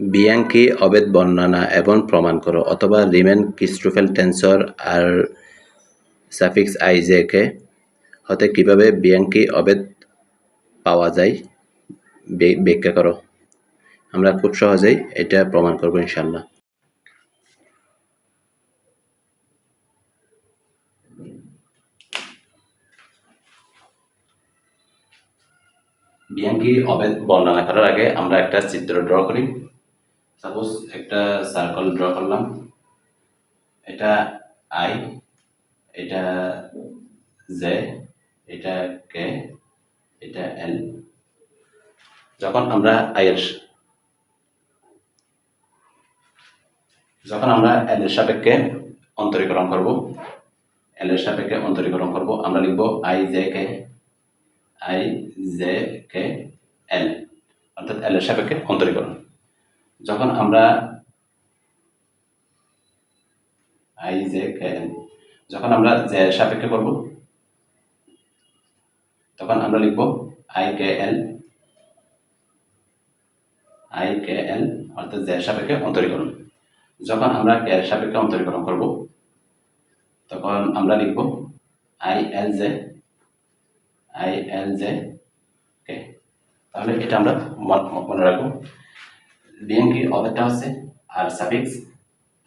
Bianchi অবেদ বর্ণনা এবং প্রমাণ করো, অথবা রিমেন ক্রিস্টোফেল টেন্সর আর সাফিক্স আইজেকে হতে কীভাবে বিয়াঙ্কি অবেদ পাওয়া যায় ব্যাখ্যা করো। আমরা খুব সহজেই এটা প্রমাণ করব ইনশাল্লাহ বিয়াঙ্কি অবেদ বর্ণনা করার আগে আমরা একটা চিত্র ড্র করি। সাপোজ একটা সার্কেল ড্র করলাম। এটা আই এটা জে এটা কে এটা এল যখন আমরা আইয়ের যখন আমরা এল এর সাপেক্ষে অন্তরীকরণ করব এল এর সাপেক্ষে অন্তরীকরণ করব, আমরা লিখব I J K I J K L অর্থাৎ এল এর সাপেক্ষে অন্তরীকরণ। যখন আমরা আই জে কে যখন আমরা জে সাপেক্ষে করব তখন আমরা লিখব I K L I K L অর্থাৎ জে সাপেক্ষে অন্তরীকরণ। যখন আমরা কে সাপেক্ষে অন্তরীকরণ করব, তখন আমরা লিখব I L J I L J K তাহলে এটা আমরা মনে রাখব। বিএনকি অবেদটা হচ্ছে, আর সাফিক্স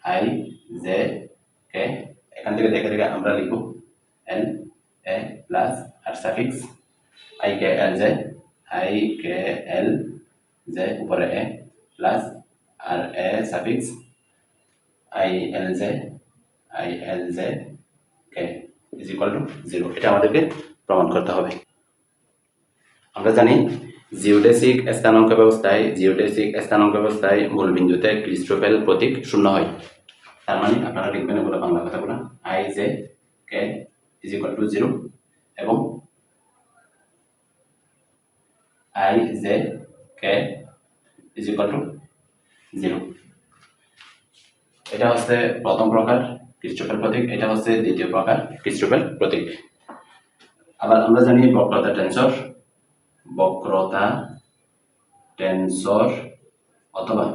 আই জে কে এখান থেকে দেখে দেখে আমরা লিখব L A plus R suffix I K L J I K L J উপরে A plus R A suffix I L J I L J K is equal to zero এটা আমাদেরকে প্রমাণ করতে হবে। আমরা জানি জিওডেসিক স্থানাঙ্ক ব্যবস্থায় জিওডেসিক স্থানাঙ্ক ব্যবস্থায় মূল বিন্দুতে ক্রিস্টোফেল প্রতীক শূন্য হয়। তার মানে আপনারা লিখবেন এগুলো বাংলা কথাগুলো। I J K is equal to zero এবং I J K is equal to zero এটা হচ্ছে প্রথম প্রকার ক্রিস্টোফেল প্রতীক, এটা হচ্ছে দ্বিতীয় প্রকার ক্রিস্টোফেল প্রতীক। আবার আমরা জানি বক্রতা টেন্সর বক্রতা টেন্সর অথবা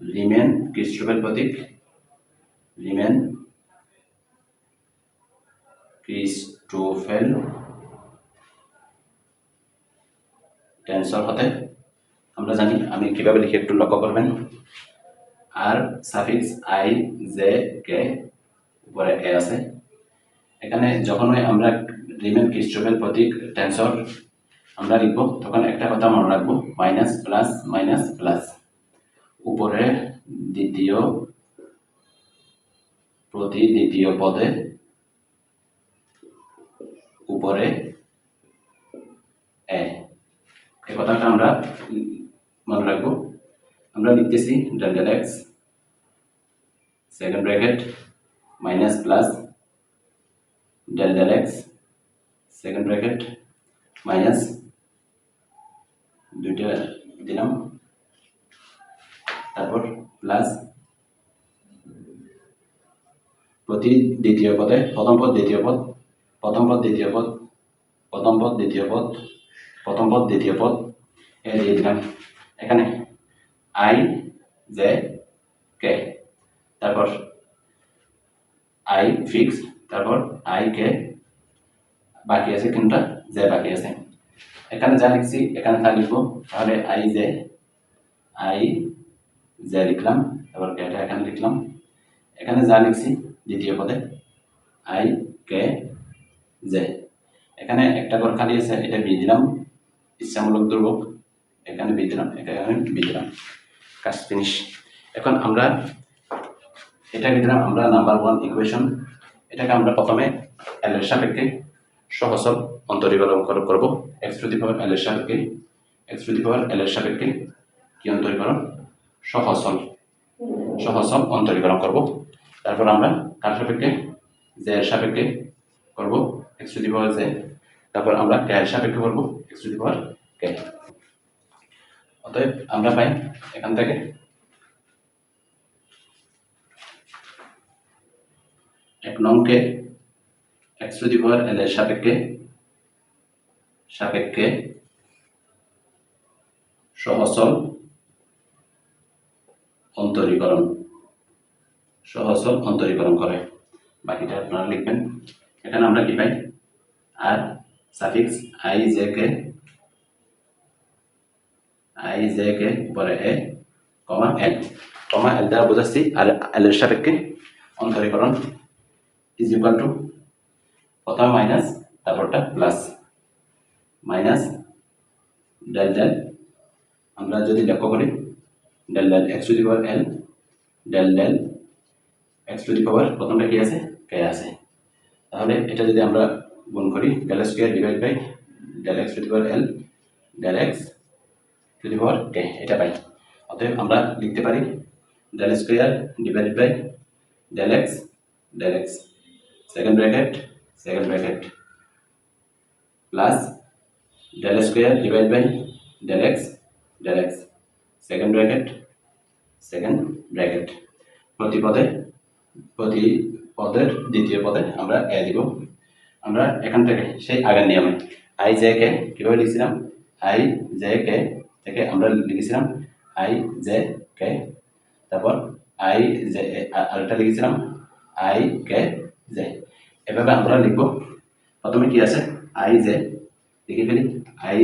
রিমেন ক্রিস্টোফেল প্রতীক? রিমেন ক্রিস্টোফেল টেন্সর হতে। আমরা জানি আমি কীভাবে লিখি একটু লক্ষ্য করবেন। আর সাফিক্স আই জে কে উপরে এ আছে। এখানে যখনই আমরা রিমেন ক্রিস্টোফেল প্রতীক টেন্সর আমরা লিখব, তখন একটা কথা মনে রাখব মাইনাস প্লাস মাইনাস প্লাস উপরে দ্বিতীয় প্রতি দ্বিতীয় পদে উপরে এ এই কথাটা আমরা মনে রাখব। আমরা লিখতেছি delta X second bracket minus plus delta X second bracket minus দুইটা দিলাম। তারপর প্লাস প্রতি দ্বিতীয় পদে, প্রথম পদ, দ্বিতীয় পদ, প্রথম পদ, দ্বিতীয় পদ, প্রথম পদ, দ্বিতীয় পদ, প্রথম পদ, দ্বিতীয় পদ এ দিয়ে দিলাম। এখানে আই জে কে তারপর আই ফিক্স তারপর আই কে বাকি আছে কোনটা জে বাকি আছে। এখানে যা লিখছি, এখানে তা লিখব। তাহলে আই জে আই জে লিখলাম। তারপর কেটা এখানে লিখলাম। এখানে যা লিখছি, দ্বিতীয় পদে আই কে জে এখানে একটা ঘর খালি আছে, এটা বি দিলাম। ইচ্ছামূলক দুর্ভোগ এখানে বি দিলাম, এখানে বি দিলাম। কাজ ফিনিশ এখন আমরা এটাকে দিলাম আমরা নাম্বার ওয়ান ইকুয়েশন এটাকে আমরা প্রথমে এল এর সাপেক্ষে সহসল অন্তরীকরণ কর- করব। এক্স টু দি পাওয়ার এল এর সাপেক্ষে এক্স টু দি পাওয়ার এল এর সাপেক্ষে কি অন্তরীকরণ? সহসল। সহসল অন্তরীকরণ করব। তারপর আমরা কার সাপেক্ষে? জে এর সাপেক্ষে করব X to the power J তারপর আমরা কে এর সাপেক্ষে করব এক্স টু দি পাওয়ার কে অতএব আমরা পাই এখান থেকে এক নংকে এক্স টু দি পাওয়ার এল এর সাপেক্ষে সাপেক্ষে সহসল অন্তরীকরণ সহজ অন্তরীকরণ করে। বাকিটা আপনারা লিখবেন। এখানে আমরা কি পাই? R suffix I J K, I J K পরে এ, কমা এল। কমা এল দ্বারা বোঝাচ্ছি আর এল এর সাপেক্ষে অন্তরীকরণ ইজ ইকুয়াল টু প্রথমে মাইনাস তারপরটা প্লাস মাইনাস ডেল ডেল, আমরা যদি লক্ষ্য করি, del del X to the power L del del X to the power প্রথমটা কি আছে? কে আছে। তাহলে এটা যদি আমরা গুণ করি, del square divide by del X to the power L del X to the power K এটা পাই। অতএব আমরা লিখতে পারি, del square divided by del X del X second bracket second bracket. Plus del square divide by del X del X second bracket second bracket প্রতি পদে, প্রতি পদের দ্বিতীয় পদে আমরা এ দিব। আমরা এখান থেকে সেই আগের নিয়মে আই জে কে কীভাবে লিখছিলাম? আই জে কে থেকে আমরা লিখেছিলাম আই জে কে তারপর আই জে আরেকটা লিখেছিলাম আই কে জে এভাবে আমরা লিখব। প্রথমে কি আছে? আই জে লিখে ফেলি। আই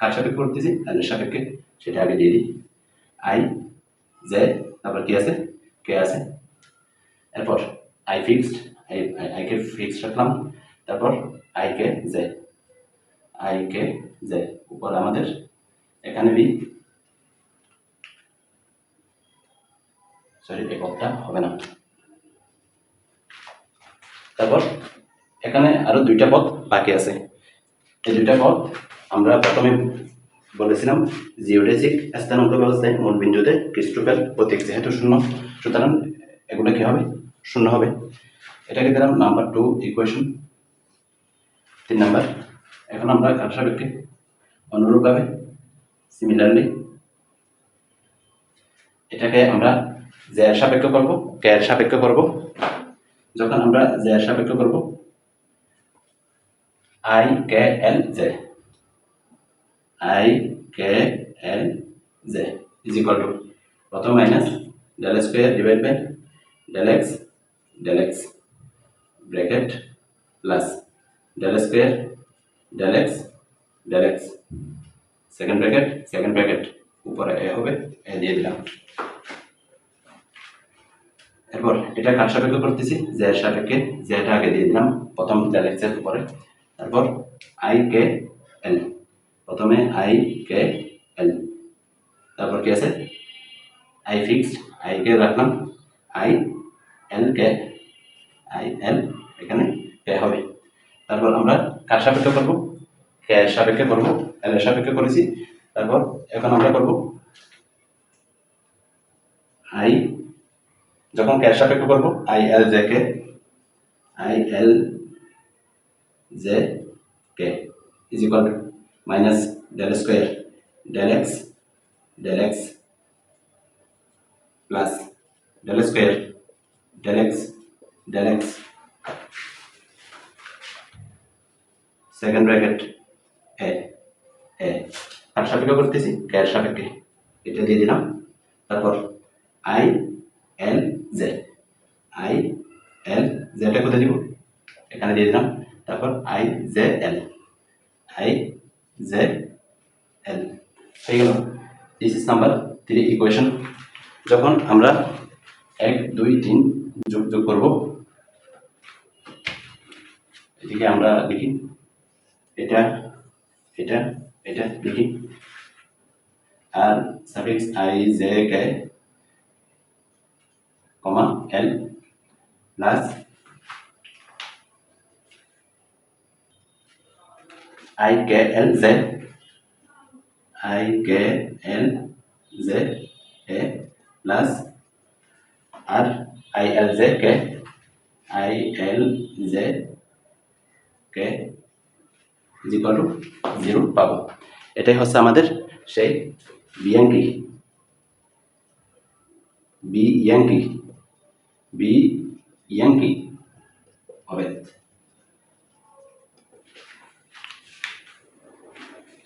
কার সাপেক্ষে করতেছি? এর সাপেক্ষে। সেটা আগে দিয়ে দিই। আই জে তারপর কি আছে। কে আছে। এরপর আই ফিক্সড আই আইকে ফিক্সড রাখলাম। তারপর I K J I K J উপর আমাদের এখানে বি সরি পদটা হবে না। তারপর এখানে আরও দুইটা পদ বাকি আছে। এই দুইটা পদ আমরা প্রথমে বলেছিলাম জিওডেসিক স্থানাঙ্ক ব্যবস্থায় মূল বিন্দুতে ক্রিস্টোফেল প্রতীক যেহেতু শূন্য, সুতরাং এগুলো কি হবে? শূন্য হবে। এটাকে দিলাম নাম্বার টু ইকুয়েশন তিন নাম্বার এখন আমরা কার সাপেক্ষে অনুরূপভাবে সিমিলারলি এটাকে আমরা জে এর সাপেক্ষ করব কে এর সাপেক্ষ করব। যখন আমরা জে এর সাপেক্ষ করব I K L J I K L J is equal to প্রথম minus del square divide by del X del X bracket plus del square del X del X second bracket second bracket উপরে এ হবে এ দিয়ে দিলাম। এরপর এটা কার সাপেক্ষে করতেছি? এর সাপেক্ষে যেটা আগে দিয়ে দিলাম। প্রথম ডেল এক্স উপরে। তারপর আই কে এল প্রথমে আই কে এল তারপর কি আছে? আই ফিক্সড আই কে রাখলাম আই এল কে আই এল এখানে কে হবে। তারপর আমরা কার সাপেক্ষে করব? কে এর সাপেক্ষে করব এল এর সাপেক্ষে করেছি। তারপর এখন আমরা করব আই যখন কে এর সাপেক্ষে করব I L J K I L J K is equal to minus del square del X del X plus del square del X del X second bracket A A কার সাপেক্ষে করতেছি কে এর সাপেক্ষে। এটা দিয়ে দিলাম। তারপর I L J I L জেটা কোথায় দিব? এখানে দিয়ে দিলাম। তারপর I J L I J L হয়ে গেল। This is number three equation যখন আমরা এক, দুই, তিন যোগ যোগ করব, এদিকে আমরা লিখি, এটা এটা এটা লিখি। R suffix I J K comma L plus I K L J I K L J A plus R I L J K I L J K is equal to zero পাবো এটাই হচ্ছে আমাদের সেই Bianchi. Bianchi Bianchi হবে।